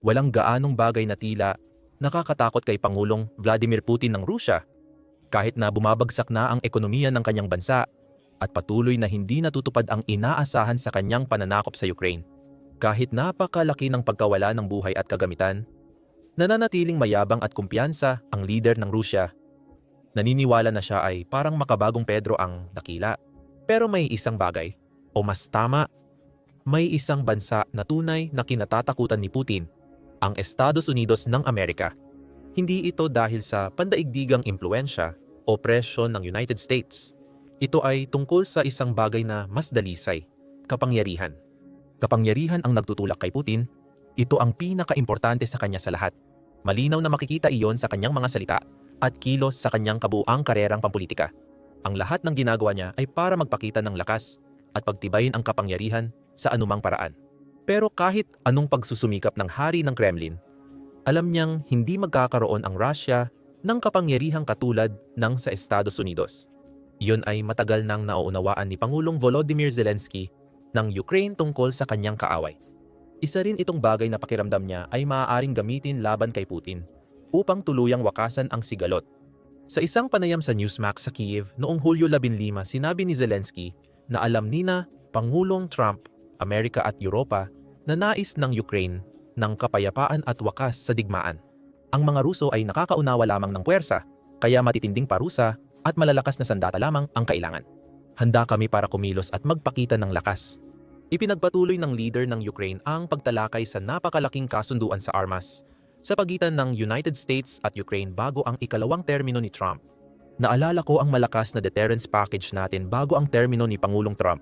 Walang gaanong bagay na tila nakakatakot kay Pangulong Vladimir Putin ng Rusya kahit na bumabagsak na ang ekonomiya ng kanyang bansa at patuloy na hindi natutupad ang inaasahan sa kanyang pananakop sa Ukraine. Kahit napakalaki ng pagkawala ng buhay at kagamitan, nananatiling mayabang at kumpiyansa ang leader ng Rusya. Naniniwala na siya ay parang makabagong Pedro ang dakila. Pero may isang bagay, o mas tama, may isang bansa na tunay na kinatatakutan ni Putin, ang Estados Unidos ng Amerika. Hindi ito dahil sa pandaigdigang impluensya o presyon ng United States. Ito ay tungkol sa isang bagay na mas dalisay, kapangyarihan. Kapangyarihan ang nagtutulak kay Putin, ito ang pinakaimportante sa kanya sa lahat. Malinaw na makikita iyon sa kanyang mga salita at kilos sa kanyang kabuang karerang pampolitika. Ang lahat ng ginagawa niya ay para magpakita ng lakas at pagtibayin ang kapangyarihan sa anumang paraan. Pero kahit anong pagsusumikap ng hari ng Kremlin, alam niyang hindi magkakaroon ang Russia ng kapangyarihang katulad ng sa Estados Unidos. Iyon ay matagal nang nauunawaan ni Pangulong Volodymyr Zelensky ng Ukraine tungkol sa kanyang kaaway. Isa rin itong bagay na pakiramdam niya ay maaaring gamitin laban kay Putin upang tuluyang wakasan ang sigalot. Sa isang panayam sa Newsmax sa Kiev noong Hulyo 15, sinabi ni Zelensky na alam ni na Pangulong Trump, Amerika at Europa na nais ng Ukraine ng kapayapaan at wakas sa digmaan. Ang mga Ruso ay nakakaunawa lamang ng puwersa, kaya matitinding parusa at malalakas na sandata lamang ang kailangan. Handa kami para kumilos at magpakita ng lakas. Ipinagpatuloy ng leader ng Ukraine ang pagtalakay sa napakalaking kasunduan sa armas sa pagitan ng United States at Ukraine bago ang ikalawang termino ni Trump. Naalala ko ang malakas na deterrence package natin bago ang termino ni Pangulong Trump.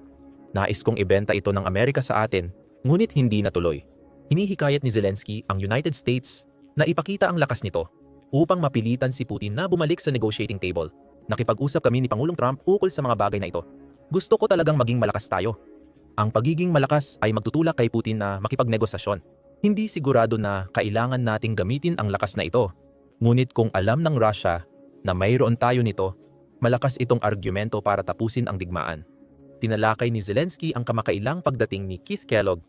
Nais kong ibenta ito ng Amerika sa atin, ngunit hindi natuloy. Hinihikayat ni Zelensky ang United States na ipakita ang lakas nito upang mapilitan si Putin na bumalik sa negotiating table. Nakipag-usap kami ni Pangulong Trump ukol sa mga bagay na ito. Gusto ko talagang maging malakas tayo. Ang pagiging malakas ay magtutulak kay Putin na makipagnegosasyon. Hindi sigurado na kailangan nating gamitin ang lakas na ito. Ngunit kung alam ng Russia na mayroon tayo nito, malakas itong argumento para tapusin ang digmaan. Tinalakay ni Zelensky ang kamakailang pagdating ni Keith Kellogg,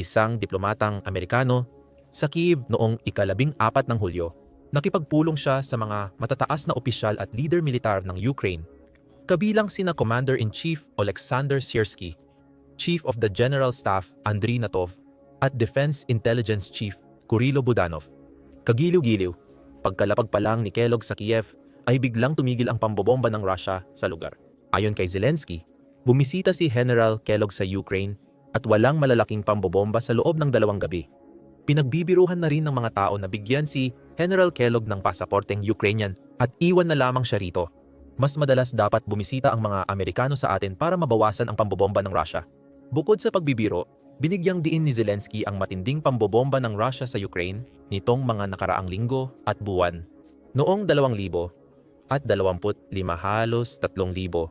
isang diplomatang Amerikano, sa Kiev noong ikalabing apat ng Hulyo. Nakipagpulong siya sa mga matataas na opisyal at leader militar ng Ukraine, kabilang sina Commander-in-Chief Alexander Siersky, Chief of the General Staff Andriy Natov, at Defense Intelligence Chief Kurilo Budanov. Kagiliw-giliw, pagkalapag pa lang ni Kellogg sa Kiev ay biglang tumigil ang pambobomba ng Russia sa lugar. Ayon kay Zelensky, bumisita si General Kellogg sa Ukraine at walang malalaking pambobomba sa loob ng dalawang gabi. Pinagbibiruhan na rin ng mga tao na bigyan si General Kellogg ng pasaporteng Ukrainian at iwan na lamang siya rito. Mas madalas dapat bumisita ang mga Amerikano sa atin para mabawasan ang pambobomba ng Russia. Bukod sa pagbibiro, binigyang diin ni Zelensky ang matinding pambobomba ng Russia sa Ukraine nitong mga nakaraang linggo at buwan. Noong 2,000 at 25 halos 3,000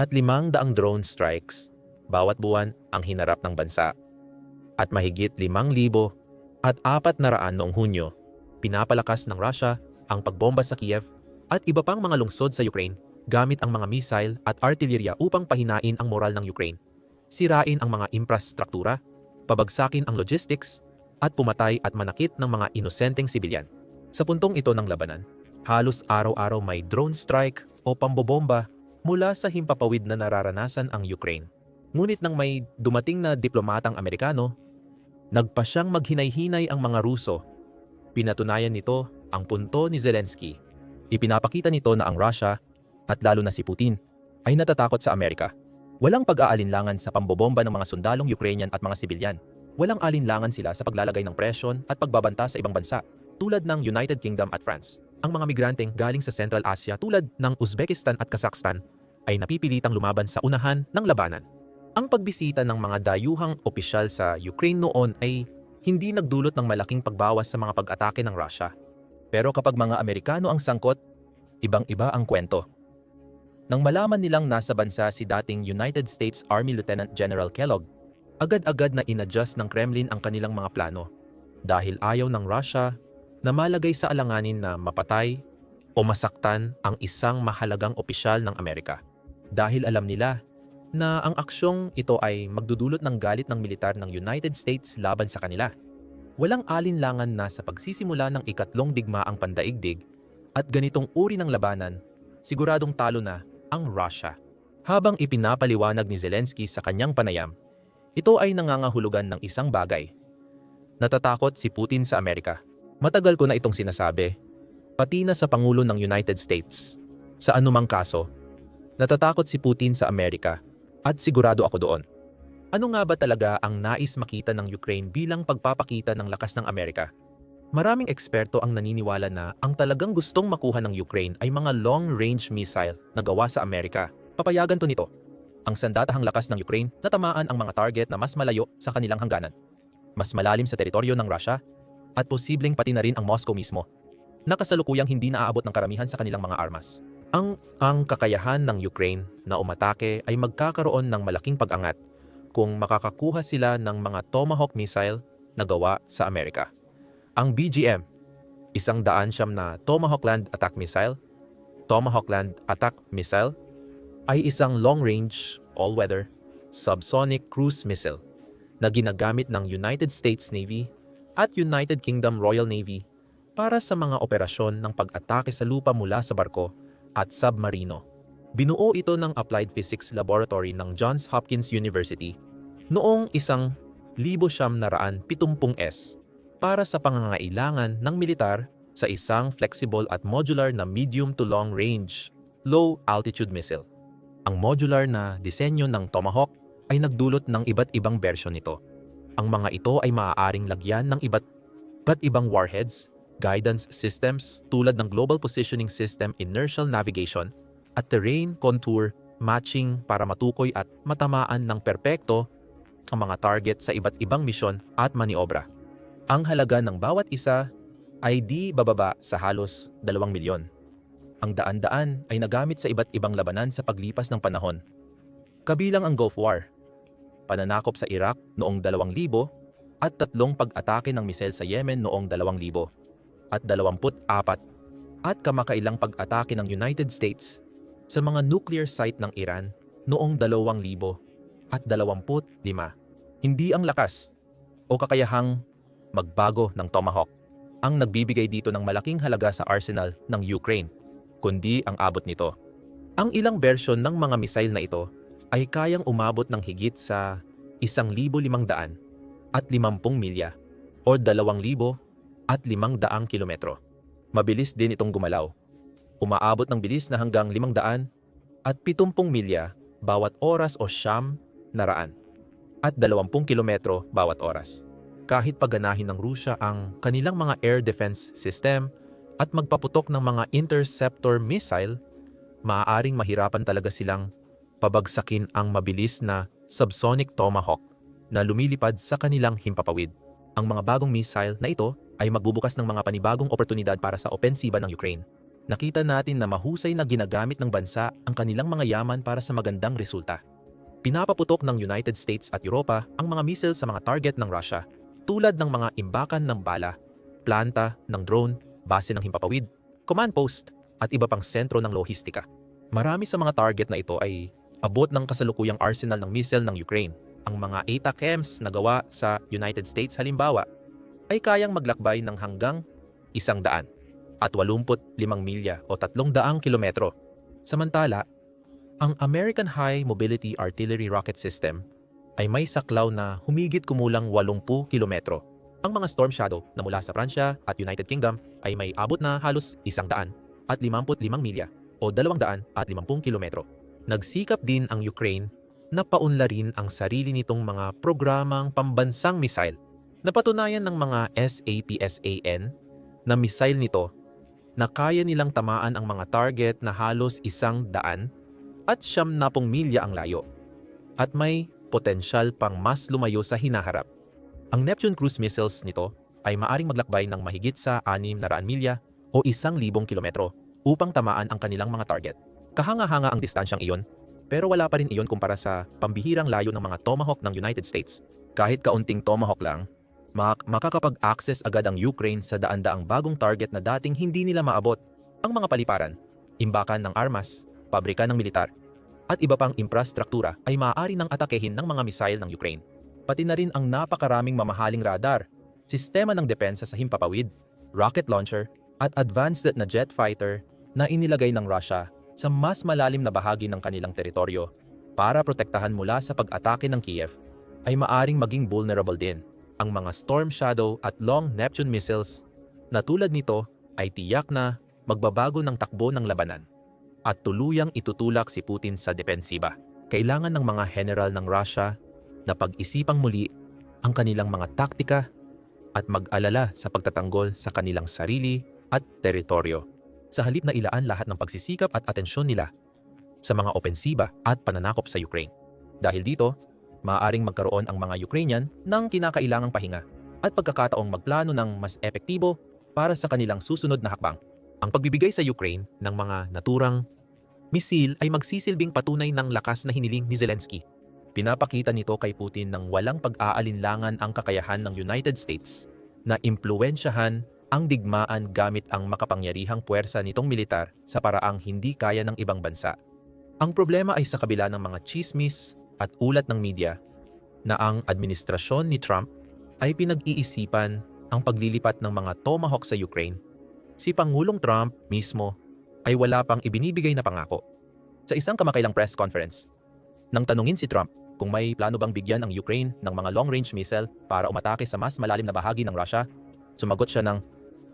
at 500 drone strikes bawat buwan ang hinarap ng bansa. At mahigit 5,000 at 400 noong Hunyo, pinapalakas ng Russia ang pagbomba sa Kiev at iba pang mga lungsod sa Ukraine gamit ang mga missile at artillerya upang pahinain ang moral ng Ukraine sirain ang mga infrastruktura, pabagsakin ang logistics, at pumatay at manakit ng mga inosenteng sibilyan. Sa puntong ito ng labanan, halos araw-araw may drone strike o pambobomba mula sa himpapawid na nararanasan ang Ukraine. Ngunit nang may dumating na diplomatang Amerikano, nagpa siyang maghinay-hinay ang mga Ruso. Pinatunayan nito ang punto ni Zelensky. Ipinapakita nito na ang Russia, at lalo na si Putin, ay natatakot sa Amerika. Walang pag-aalinlangan sa pambobomba ng mga sundalong Ukrainian at mga sibilyan. Walang alinlangan sila sa paglalagay ng presyon at pagbabanta sa ibang bansa, tulad ng United Kingdom at France. Ang mga migranteng galing sa Central Asia tulad ng Uzbekistan at Kazakhstan ay napipilitang lumaban sa unahan ng labanan. Ang pagbisita ng mga dayuhang opisyal sa Ukraine noon ay hindi nagdulot ng malaking pagbawas sa mga pag-atake ng Russia. Pero kapag mga Amerikano ang sangkot, ibang-iba ang kwento. Nang malaman nilang nasa bansa si dating United States Army Lieutenant General Kellogg, agad-agad na inadjust ng Kremlin ang kanilang mga plano dahil ayaw ng Russia na malagay sa alanganin na mapatay o masaktan ang isang mahalagang opisyal ng Amerika. Dahil alam nila na ang aksyong ito ay magdudulot ng galit ng militar ng United States laban sa kanila. Walang alinlangan na sa pagsisimula ng ikatlong digmaang pandaigdig at ganitong uri ng labanan, siguradong talo na ang Russia. Habang ipinapaliwanag ni Zelensky sa kanyang panayam, ito ay nangangahulugan ng isang bagay. Natatakot si Putin sa Amerika. Matagal ko na itong sinasabi, pati na sa Pangulo ng United States. Sa anumang kaso, natatakot si Putin sa Amerika at sigurado ako doon. Ano nga ba talaga ang nais makita ng Ukraine bilang pagpapakita ng lakas ng Amerika? Maraming eksperto ang naniniwala na ang talagang gustong makuha ng Ukraine ay mga long-range missile na gawa sa Amerika. Papayagan to nito. Ang sandatahang lakas ng Ukraine na tamaan ang mga target na mas malayo sa kanilang hangganan. Mas malalim sa teritoryo ng Russia at posibleng pati na rin ang Moscow mismo na kasalukuyang hindi naaabot ng karamihan sa kanilang mga armas. Ang, ang kakayahan ng Ukraine na umatake ay magkakaroon ng malaking pag-angat kung makakakuha sila ng mga Tomahawk missile na gawa sa Amerika. Ang BGM, isang daan siyam na Tomahawk Land Attack Missile, Tomahawk Land Attack Missile, ay isang long-range, all-weather, subsonic cruise missile na ginagamit ng United States Navy at United Kingdom Royal Navy para sa mga operasyon ng pag-atake sa lupa mula sa barko at submarino. Binuo ito ng Applied Physics Laboratory ng Johns Hopkins University noong isang 1970s para sa pangangailangan ng militar sa isang flexible at modular na medium to long range, low altitude missile. Ang modular na disenyo ng Tomahawk ay nagdulot ng iba't ibang bersyon nito. Ang mga ito ay maaaring lagyan ng iba't iba't ibang warheads, guidance systems tulad ng Global Positioning System Inertial Navigation at Terrain Contour Matching para matukoy at matamaan ng perpekto ang mga target sa iba't ibang misyon at maniobra. Ang halaga ng bawat isa ay di bababa sa halos 2 milyon. Ang daan-daan ay nagamit sa iba't ibang labanan sa paglipas ng panahon. Kabilang ang Gulf War, pananakop sa Iraq noong 2000 at tatlong pag-atake ng misel sa Yemen noong 2000 at 24 at kamakailang pag-atake ng United States sa mga nuclear site ng Iran noong 2000 at 25. Hindi ang lakas o kakayahang magbago ng Tomahawk ang nagbibigay dito ng malaking halaga sa arsenal ng Ukraine, kundi ang abot nito. Ang ilang bersyon ng mga missile na ito ay kayang umabot ng higit sa 1,500 at 50 milya o 2,000 at 500 kilometro. Mabilis din itong gumalaw. Umaabot ng bilis na hanggang 500 at 70 milya bawat oras o siyam na raan at 20 kilometro bawat oras. Kahit paganahin ng Rusya ang kanilang mga air defense system at magpaputok ng mga interceptor missile, maaaring mahirapan talaga silang pabagsakin ang mabilis na subsonic Tomahawk na lumilipad sa kanilang himpapawid. Ang mga bagong missile na ito ay magbubukas ng mga panibagong oportunidad para sa opensiba ng Ukraine. Nakita natin na mahusay na ginagamit ng bansa ang kanilang mga yaman para sa magandang resulta. Pinapaputok ng United States at Europa ang mga missile sa mga target ng Russia tulad ng mga imbakan ng bala, planta ng drone, base ng himpapawid, command post, at iba pang sentro ng lohistika. Marami sa mga target na ito ay abot ng kasalukuyang arsenal ng missile ng Ukraine. Ang mga ATACMS na gawa sa United States halimbawa ay kayang maglakbay ng hanggang isang daan at 85 milya o 300 kilometro. Samantala, ang American High Mobility Artillery Rocket System ay may saklaw na humigit kumulang 80 kilometro. Ang mga Storm Shadow na mula sa Pransya at United Kingdom ay may abot na halos 100 at 55 milya o 200 at 50 kilometro. Nagsikap din ang Ukraine na paunlarin ang sarili nitong mga programang pambansang missile. Napatunayan ng mga SAPSAN na missile nito na kaya nilang tamaan ang mga target na halos isang daan at siyam na pong milya ang layo. At may potensyal pang mas lumayo sa hinaharap. Ang Neptune cruise missiles nito ay maaring maglakbay ng mahigit sa 600 milya o 1,000 kilometro upang tamaan ang kanilang mga target. Kahanga-hanga ang distansyang iyon, pero wala pa rin iyon kumpara sa pambihirang layo ng mga Tomahawk ng United States. Kahit kaunting Tomahawk lang, mak makakapag-access agad ang Ukraine sa daan-daang bagong target na dating hindi nila maabot. Ang mga paliparan, imbakan ng armas, pabrika ng militar, at iba pang infrastruktura ay maaari nang atakehin ng mga misail ng Ukraine. Pati na rin ang napakaraming mamahaling radar, sistema ng depensa sa himpapawid, rocket launcher, at advanced na jet fighter na inilagay ng Russia sa mas malalim na bahagi ng kanilang teritoryo para protektahan mula sa pag-atake ng Kiev ay maaring maging vulnerable din. Ang mga Storm Shadow at Long Neptune missiles na tulad nito ay tiyak na magbabago ng takbo ng labanan at tuluyang itutulak si Putin sa depensiba. Kailangan ng mga general ng Russia na pag-isipang muli ang kanilang mga taktika at mag-alala sa pagtatanggol sa kanilang sarili at teritoryo. Sa halip na ilaan lahat ng pagsisikap at atensyon nila sa mga opensiba at pananakop sa Ukraine. Dahil dito, maaaring magkaroon ang mga Ukrainian ng kinakailangang pahinga at pagkakataong magplano ng mas epektibo para sa kanilang susunod na hakbang. Ang pagbibigay sa Ukraine ng mga naturang misil ay magsisilbing patunay ng lakas na hiniling ni Zelensky. Pinapakita nito kay Putin ng walang pag-aalinlangan ang kakayahan ng United States na impluensyahan ang digmaan gamit ang makapangyarihang puwersa nitong militar sa paraang hindi kaya ng ibang bansa. Ang problema ay sa kabila ng mga chismis at ulat ng media na ang administrasyon ni Trump ay pinag-iisipan ang paglilipat ng mga Tomahawk sa Ukraine. Si Pangulong Trump mismo ay wala pang ibinibigay na pangako. Sa isang kamakailang press conference, nang tanungin si Trump kung may plano bang bigyan ang Ukraine ng mga long-range missile para umatake sa mas malalim na bahagi ng Russia, sumagot siya ng,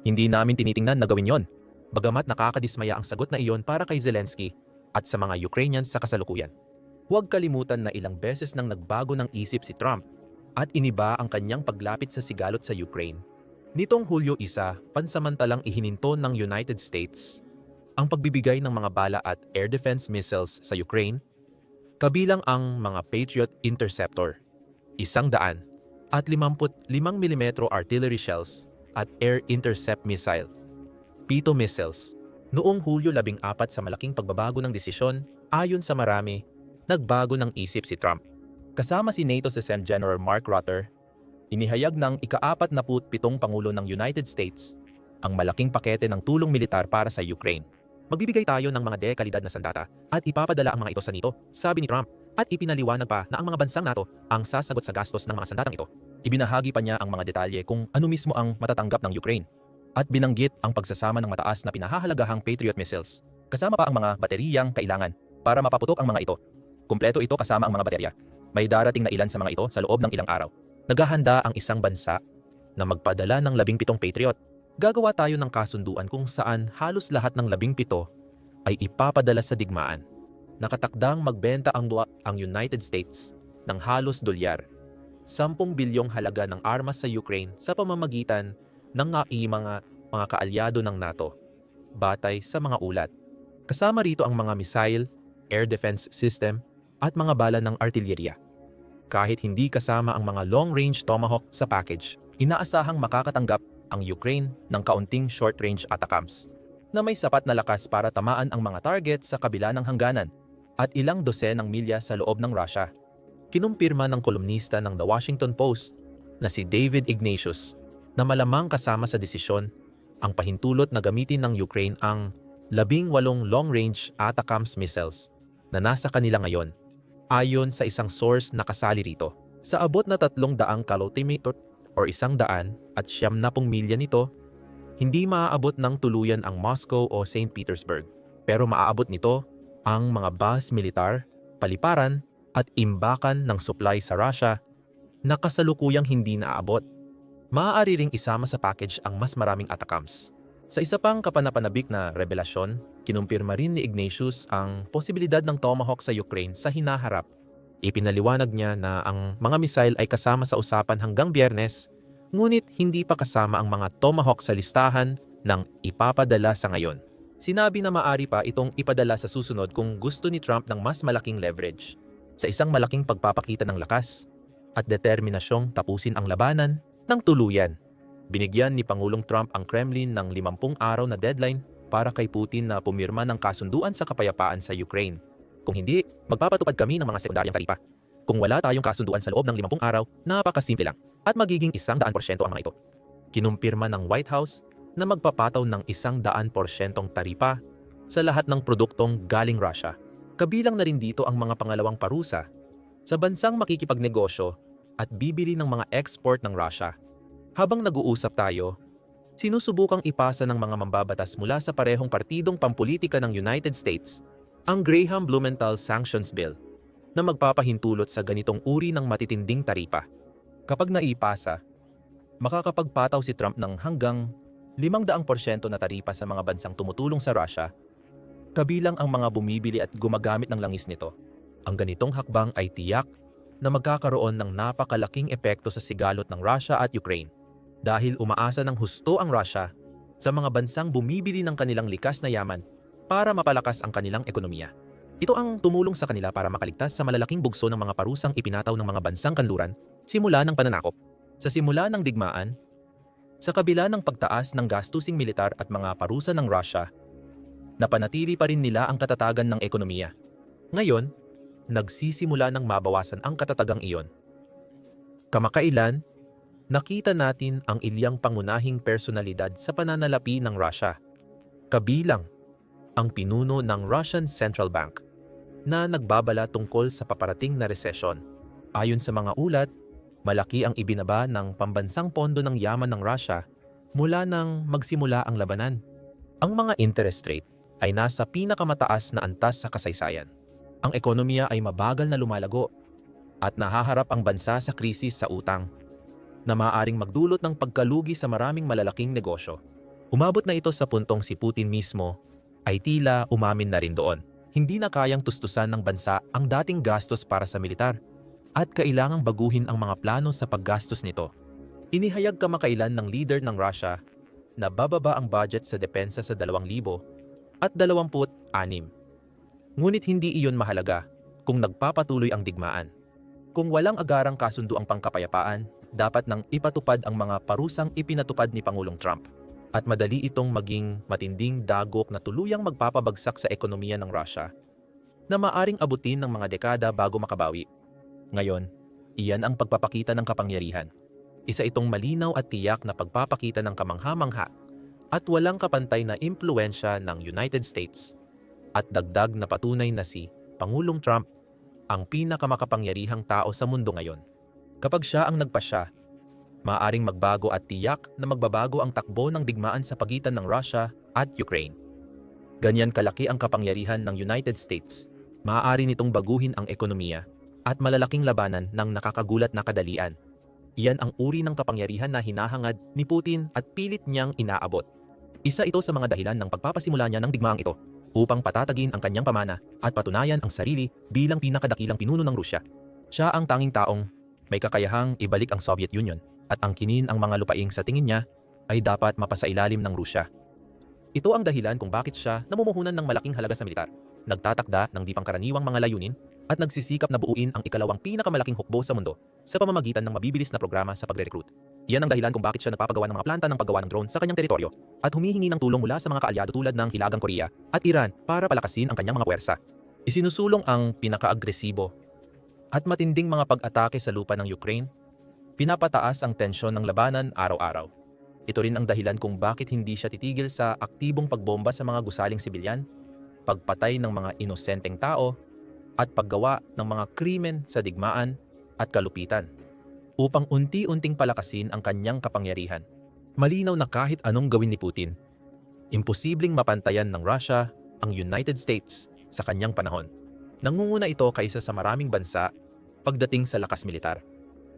Hindi namin tinitingnan na gawin yon. Bagamat nakakadismaya ang sagot na iyon para kay Zelensky at sa mga Ukrainians sa kasalukuyan. Huwag kalimutan na ilang beses nang nagbago ng isip si Trump at iniba ang kanyang paglapit sa sigalot sa Ukraine. Nitong Hulyo 1, pansamantalang ihininto ng United States ang pagbibigay ng mga bala at air defense missiles sa Ukraine, kabilang ang mga Patriot Interceptor, isang daan, at 55mm artillery shells at air intercept missile, PITO missiles. Noong Hulyo 14 sa malaking pagbabago ng desisyon, ayon sa marami, nagbago ng isip si Trump. Kasama si NATO SEM General Mark Rutter, inihayag ng ika-apat na pitong Pangulo ng United States ang malaking pakete ng tulong militar para sa Ukraine. Magbibigay tayo ng mga dekalidad na sandata at ipapadala ang mga ito sa NATO, sabi ni Trump, at ipinaliwanag pa na ang mga bansang NATO ang sasagot sa gastos ng mga sandatang ito. Ibinahagi pa niya ang mga detalye kung ano mismo ang matatanggap ng Ukraine at binanggit ang pagsasama ng mataas na pinahahalagahang Patriot missiles. Kasama pa ang mga bateriyang kailangan para mapaputok ang mga ito. Kumpleto ito kasama ang mga baterya. May darating na ilan sa mga ito sa loob ng ilang araw. Naghahanda ang isang bansa na magpadala ng labing pitong Patriot gagawa tayo ng kasunduan kung saan halos lahat ng labing pito ay ipapadala sa digmaan. Nakatakdang magbenta ang, ang United States ng halos dolyar, 10 bilyong halaga ng armas sa Ukraine sa pamamagitan ng mga, mga kaalyado ng NATO, batay sa mga ulat. Kasama rito ang mga missile, air defense system, at mga bala ng artilyerya. Kahit hindi kasama ang mga long-range Tomahawk sa package, inaasahang makakatanggap ang Ukraine ng kaunting short-range ATACMS na may sapat na lakas para tamaan ang mga target sa kabila ng hangganan at ilang dosenang milya sa loob ng Russia. Kinumpirma ng kolumnista ng The Washington Post na si David Ignatius na malamang kasama sa desisyon ang pahintulot na gamitin ng Ukraine ang labing walong long-range ATACMS missiles na nasa kanila ngayon ayon sa isang source na kasali rito. Sa abot na tatlong daang kilometer or isang daan at siyam na pong milya nito, hindi maaabot ng tuluyan ang Moscow o St. Petersburg. Pero maaabot nito ang mga bus militar, paliparan at imbakan ng supply sa Russia na kasalukuyang hindi naaabot. Maaari ring isama sa package ang mas maraming atacams. Sa isa pang kapanapanabik na revelasyon, kinumpirma rin ni Ignatius ang posibilidad ng Tomahawk sa Ukraine sa hinaharap Ipinaliwanag niya na ang mga misail ay kasama sa usapan hanggang biyernes, ngunit hindi pa kasama ang mga Tomahawk sa listahan ng ipapadala sa ngayon. Sinabi na maari pa itong ipadala sa susunod kung gusto ni Trump ng mas malaking leverage sa isang malaking pagpapakita ng lakas at determinasyong tapusin ang labanan ng tuluyan. Binigyan ni Pangulong Trump ang Kremlin ng 50 araw na deadline para kay Putin na pumirma ng kasunduan sa kapayapaan sa Ukraine. Kung hindi, magpapatupad kami ng mga sekundaryang taripa. Kung wala tayong kasunduan sa loob ng 50 araw, napakasimple lang at magiging 100% ang mga ito. Kinumpirma ng White House na magpapataw ng 100% taripa sa lahat ng produktong galing Russia. Kabilang na rin dito ang mga pangalawang parusa sa bansang makikipagnegosyo at bibili ng mga export ng Russia. Habang nag-uusap tayo, sinusubukang ipasa ng mga mambabatas mula sa parehong partidong pampolitika ng United States ang Graham Blumenthal Sanctions Bill na magpapahintulot sa ganitong uri ng matitinding taripa. Kapag naipasa, makakapagpataw si Trump ng hanggang 500% na taripa sa mga bansang tumutulong sa Russia, kabilang ang mga bumibili at gumagamit ng langis nito. Ang ganitong hakbang ay tiyak na magkakaroon ng napakalaking epekto sa sigalot ng Russia at Ukraine dahil umaasa ng husto ang Russia sa mga bansang bumibili ng kanilang likas na yaman para mapalakas ang kanilang ekonomiya. Ito ang tumulong sa kanila para makaligtas sa malalaking bugso ng mga parusang ipinataw ng mga bansang kanluran simula ng pananakop. Sa simula ng digmaan, sa kabila ng pagtaas ng gastusing militar at mga parusa ng Russia, napanatili pa rin nila ang katatagan ng ekonomiya. Ngayon, nagsisimula ng mabawasan ang katatagang iyon. Kamakailan, nakita natin ang ilyang pangunahing personalidad sa pananalapi ng Russia. Kabilang ang pinuno ng Russian Central Bank na nagbabala tungkol sa paparating na resesyon. Ayon sa mga ulat, malaki ang ibinaba ng pambansang pondo ng yaman ng Russia mula nang magsimula ang labanan. Ang mga interest rate ay nasa pinakamataas na antas sa kasaysayan. Ang ekonomiya ay mabagal na lumalago at nahaharap ang bansa sa krisis sa utang na maaaring magdulot ng pagkalugi sa maraming malalaking negosyo. Umabot na ito sa puntong si Putin mismo ay tila umamin na rin doon. Hindi na kayang tustusan ng bansa ang dating gastos para sa militar at kailangang baguhin ang mga plano sa paggastos nito. Inihayag kamakailan ng leader ng Russia na bababa ang budget sa depensa sa 2,000 at 26. Ngunit hindi iyon mahalaga kung nagpapatuloy ang digmaan. Kung walang agarang kasundo ang pangkapayapaan, dapat nang ipatupad ang mga parusang ipinatupad ni Pangulong Trump at madali itong maging matinding dagok na tuluyang magpapabagsak sa ekonomiya ng Russia na maaring abutin ng mga dekada bago makabawi. Ngayon, iyan ang pagpapakita ng kapangyarihan. Isa itong malinaw at tiyak na pagpapakita ng kamangha-mangha at walang kapantay na impluensya ng United States at dagdag na patunay na si Pangulong Trump ang pinakamakapangyarihang tao sa mundo ngayon. Kapag siya ang nagpasya, maaring magbago at tiyak na magbabago ang takbo ng digmaan sa pagitan ng Russia at Ukraine. Ganyan kalaki ang kapangyarihan ng United States. Maaari nitong baguhin ang ekonomiya at malalaking labanan ng nakakagulat na kadalian. Iyan ang uri ng kapangyarihan na hinahangad ni Putin at pilit niyang inaabot. Isa ito sa mga dahilan ng pagpapasimula niya ng digmaang ito upang patatagin ang kanyang pamana at patunayan ang sarili bilang pinakadakilang pinuno ng Rusya. Siya ang tanging taong may kakayahang ibalik ang Soviet Union at angkinin ang mga lupaing sa tingin niya ay dapat mapasailalim ng Rusya. Ito ang dahilan kung bakit siya namumuhunan ng malaking halaga sa militar, nagtatakda ng di pangkaraniwang mga layunin at nagsisikap na buuin ang ikalawang pinakamalaking hukbo sa mundo sa pamamagitan ng mabibilis na programa sa pagre-recruit. Iyan ang dahilan kung bakit siya nagpapagawa ng mga planta ng paggawa ng drone sa kanyang teritoryo at humihingi ng tulong mula sa mga kaalyado tulad ng Hilagang Korea at Iran para palakasin ang kanyang mga puwersa. Isinusulong ang pinakaagresibo at matinding mga pag-atake sa lupa ng Ukraine, pinapataas ang tensyon ng labanan araw-araw. Ito rin ang dahilan kung bakit hindi siya titigil sa aktibong pagbomba sa mga gusaling sibilyan, pagpatay ng mga inosenteng tao, at paggawa ng mga krimen sa digmaan at kalupitan upang unti-unting palakasin ang kanyang kapangyarihan. Malinaw na kahit anong gawin ni Putin, imposibleng mapantayan ng Russia ang United States sa kanyang panahon. Nangunguna ito kaysa sa maraming bansa pagdating sa lakas militar.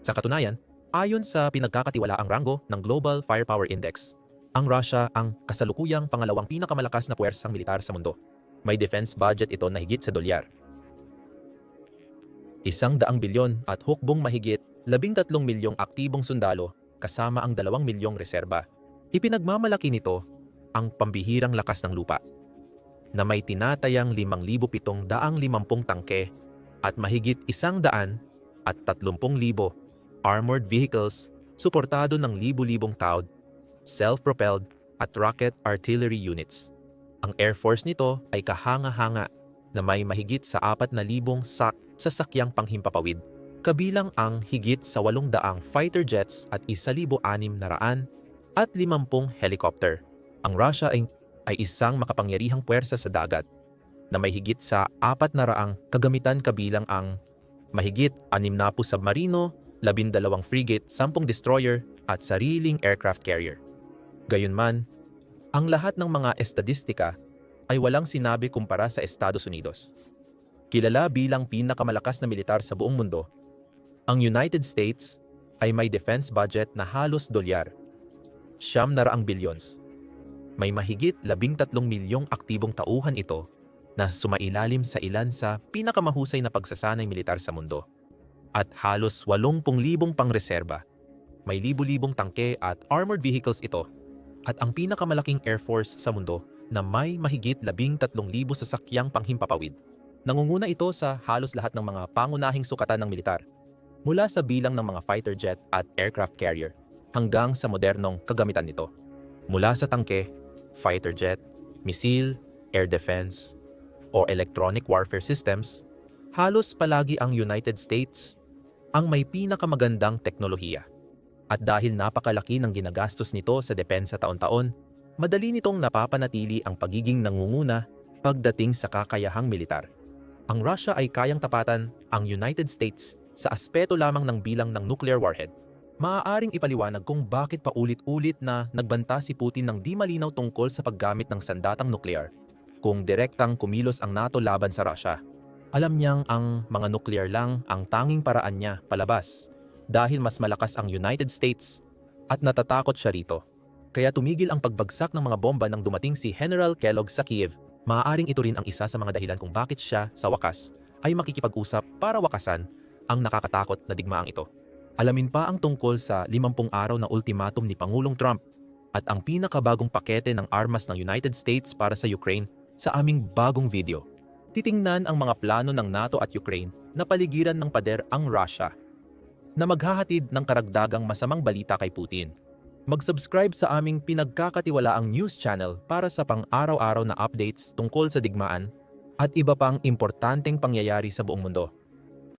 Sa katunayan, ayon sa pinagkakatiwalaang rango ng Global Firepower Index, ang Russia ang kasalukuyang pangalawang pinakamalakas na puwersang militar sa mundo. May defense budget ito na higit sa dolyar isang daang bilyon at hukbong mahigit labing tatlong milyong aktibong sundalo kasama ang dalawang milyong reserba. Ipinagmamalaki nito ang pambihirang lakas ng lupa na may tinatayang 5,750 tangke at mahigit isang daan at 30,000 armored vehicles suportado ng libu-libong taod, self-propelled at rocket artillery units. Ang Air Force nito ay kahanga-hanga na may mahigit sa 4,000 sak sasakyang panghimpapawid, kabilang ang higit sa 800 fighter jets at 1,600 at 50 helicopter. Ang Russia ay, ay isang makapangyarihang puwersa sa dagat na may higit sa 400 kagamitan kabilang ang mahigit 60 submarino, 12 frigate, 10 destroyer at sariling aircraft carrier. Gayunman, ang lahat ng mga estadistika ay walang sinabi kumpara sa Estados Unidos. Kilala bilang pinakamalakas na militar sa buong mundo, ang United States ay may defense budget na halos dolyar, siyam na raang billions. May mahigit labing tatlong milyong aktibong tauhan ito na sumailalim sa ilan sa pinakamahusay na pagsasanay militar sa mundo. At halos 80,000 pangreserba. May libu-libong tangke at armored vehicles ito. At ang pinakamalaking air force sa mundo na may mahigit 13,000 sasakyang panghimpapawid. Nangunguna ito sa halos lahat ng mga pangunahing sukatan ng militar. Mula sa bilang ng mga fighter jet at aircraft carrier hanggang sa modernong kagamitan nito. Mula sa tangke, fighter jet, missile, air defense, o electronic warfare systems, halos palagi ang United States ang may pinakamagandang teknolohiya. At dahil napakalaki ng ginagastos nito sa depensa taon-taon, madali nitong napapanatili ang pagiging nangunguna pagdating sa kakayahang militar. Ang Russia ay kayang tapatan ang United States sa aspeto lamang ng bilang ng nuclear warhead. Maaaring ipaliwanag kung bakit paulit-ulit na nagbanta si Putin ng di malinaw tungkol sa paggamit ng sandatang nuklear kung direktang kumilos ang NATO laban sa Russia. Alam niyang ang mga nuclear lang ang tanging paraan niya palabas dahil mas malakas ang United States at natatakot siya rito. Kaya tumigil ang pagbagsak ng mga bomba nang dumating si General Kellogg sa Kiev. Maaaring ito rin ang isa sa mga dahilan kung bakit siya, sa wakas, ay makikipag-usap para wakasan ang nakakatakot na digmaang ito. Alamin pa ang tungkol sa 50 araw na ultimatum ni Pangulong Trump at ang pinakabagong pakete ng armas ng United States para sa Ukraine sa aming bagong video. Titingnan ang mga plano ng NATO at Ukraine na paligiran ng pader ang Russia na maghahatid ng karagdagang masamang balita kay Putin. Mag-subscribe sa aming pinagkakatiwalaang news channel para sa pang-araw-araw na updates tungkol sa digmaan at iba pang importanteng pangyayari sa buong mundo.